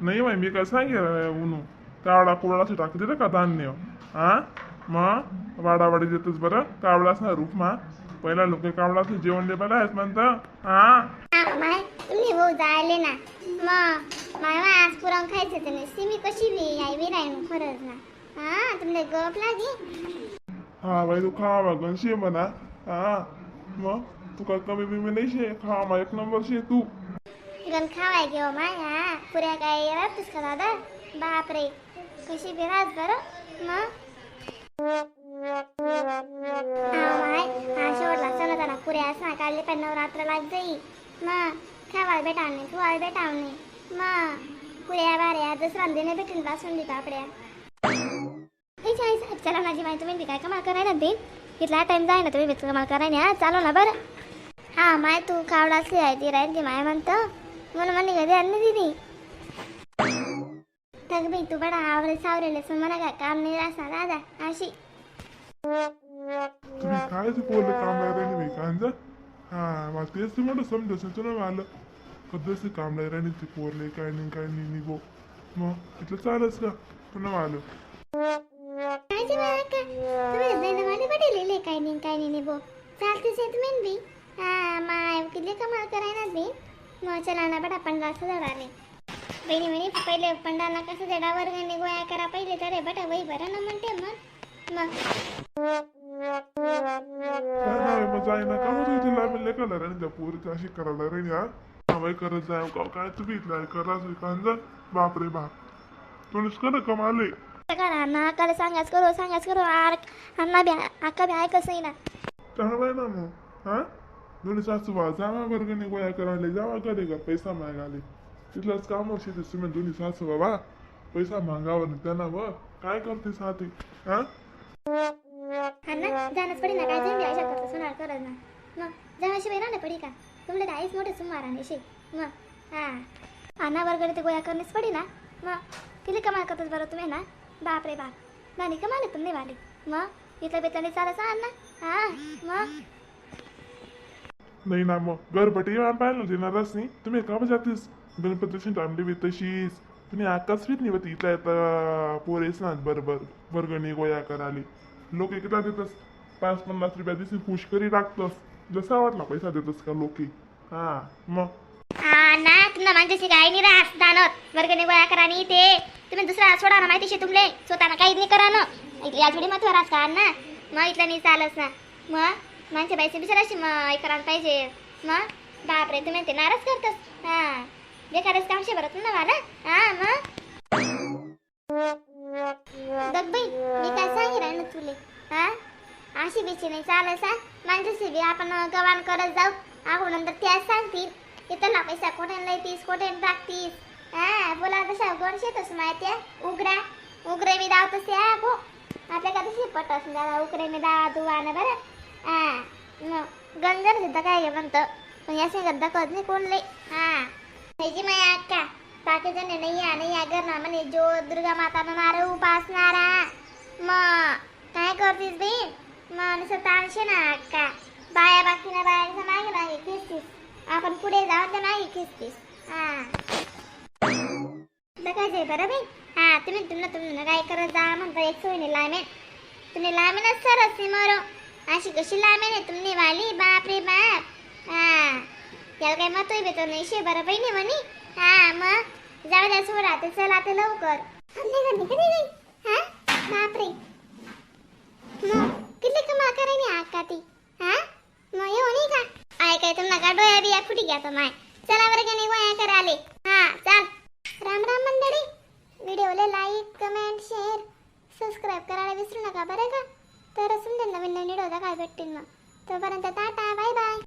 नाही माही मी काय सांगेल उनू. कावडा कुवडाशी टाकते रे का धान्य? हा मग वाडावाडी देतोस बरं? कावडाच ना रूप मा. पहिला लोक कावडाचं जेवण देवायला आहेत म्हणतं. हा हा, माय तुम्ही भाऊ जायले ना. मग माय माय आज खायचं त्याने सिमी कशी बी आई बी राहीन खरंच ना. हा तुमले गप लागे. हा बाई तू खा मग गणशी म्हणा. हा मग तू काय कमी बिमी नाही शे? खा मग एक नंबर शे तू. गण खावाय घेऊ माय हा पुऱ्या काय राहतेस का दादा बापरे कशी बी राहत बरं मग हा माय हा शेवटला चला ना पुऱ्या असं काढले पण नवरात्र लाग जाई मग खावाय भेटावणे नाही भेटावणे भेटाव नाही मग पुऱ्या बाऱ्या दुसरा देणे भेटेल बासून देतो आपल्या चला माझी माहिती तुम्ही काय कमाल करायला बे इथला टाइम जाय ना तुम्ही कमाल कराय ना चालू ना बरं हा माय तू खावडासली असली आहे ती राहील ती माय म्हणतं म्हणून म्हणे कधी आणली दिदी बडा आवडे सावरेले सो मला काय काम नाही रासा दादा अशी तुम्ही काय ते पोरले काम राहिली मी कांजा हा मला तेच ते म्हणलं समजत तुला मला कधीच काम नाही राहिली ते पोरले काय नाही काय नाही निघो मग इथलं चालच का पुन्हा आलं काळजी बाळा का तुम्ही नाही मला पटेल काय नाही काय नाही बो चालतेच आहे तुम्ही बी हा माय किती कमाल करायला बी मग चला ना बडा पंधरा हजार आले बहिणी म्हणे पहिले पंडाना कसं देडा वर्गाने गोळ्या करा पहिले तर बटा वही बरं ना म्हणते मग. मग. ना का पोरीची अशी करायला करत जाय काय तुम्ही इथला कराच कांजा बाप रे बाप. तुम्हीच कर कमाले. करा ना अक्काला सांगाच करो सांगाच करो. आर अण्णा बी अक्का बी ऐकच नाही ना. मग हा? दोन्ही सासू बा जावा वर्गणी गोळ्या करायला. जावा करे का? पैसा मागाले तिथलंच काम असे ते तुम्ही दोन्ही सासू बाबा पैसा मागावा ना त्यांना व काय करते साथी हा अण्णा पडी ना काय करतो करत ना मग राहणं पडी का तुमले तर आईच मोठे सुमार आणि शे मग हा अण्णा वर्गणी ते गोया करणेच पडी ना मग किती कमाल करतोस बरं तुम्ही ना बाप रे बाप नानी कमाले तुम्ही वाले मग इथल्या बेतलं चालत ना हा मग नाही ना मग. गरबटी येऊन पाहिलं देणारच नाही. तुम्ही का जातीस. गणपतीची टांगली बी तशीच. तुम्ही आकाश बीत नाही होती इथल्या येता पोरेस ना बरोबर. वर्गणी गोया कराली लोक एकदा देतस पाच पन्नास रुपया दिवशी पुष्करी टाकतस. जसा वाटला पैसा देतस का लोकी? हा मग? हा ना तुम्हाला माझ्याशी काय नाही राहत दानत. वर्गणी गोळा करा आणि ते तुम्ही दुसरा सोडा ना माहिती शे तुमले. स्वतःना काही नाही करा ना. इथली आज थोडी महत्त्व राहत का ना मग इथलं नाही चालच ना. मग? माणसे बाईचे बिचाराशी मग करायला पाहिजे मग बापरे तुम्ही ते नाराज करतस हा बेकारच काम शे बरं ना मला हा मग मी काय सांगेल ना तुले हा अशी बिची नाही चालेल सा माझ्याशी बी आपण गवान करत जाऊ आपण नंतर त्याच सांगतील इथं पैसा कोठे लायतीस कोठे टाकतीस हा बोला तशा गोड शेतस माहिती उघडा उघडे मी दावतस या गो आपल्या का तशी पटस दादा उघडे मी दावा दुवा ना बरं गंगर मग सुद्धा काय घे म्हणतं पण या गद्दा कळत नाही कोणले हा त्याची माया अक्का बाकीच्या नाही या नाही या घर ना म्हणे जो दुर्गा माता नार उपासणारा मग काय करतीस बी मग नुसतं ताणशे ना अक्का बाया बाकी ना बाया मागे मागे खेचतीस आपण पुढे जाऊन तर मागे खेचतीस हा बघायचंय बरं बाई हा तुम्ही तुम्हाला तुम्ही काय करत जा म्हणता एक सोयीने लायमेन तुम्ही लायमेनच सरच सी मरो अशी कशी लांब आहे तुम्ही वाली? बाप रे बाप. हा. त्याला काय मत भेटत नाही शे बरं बहिणी म्हणे. हा मग? जाऊ द्या सोडा ते चल आता लवकर. निघा निघा निघा मग? किती कमा करायनी आका ती. हा? मग येऊ नाही का? आय काय तुम्हाला का डोया बिया फुटी घ्या तो माय. चला बरं का नाही गोया कराले हा चाल. राम राम मंडळी. व्हिडिओला लाईक कमेंट शेअर सबस्क्राईब करायला विसरू नका बरं का? तर समजेल नवीन नवीन व्हिडिओ काय भेटतील मग. तोपर्यंत टाटा बाय बाय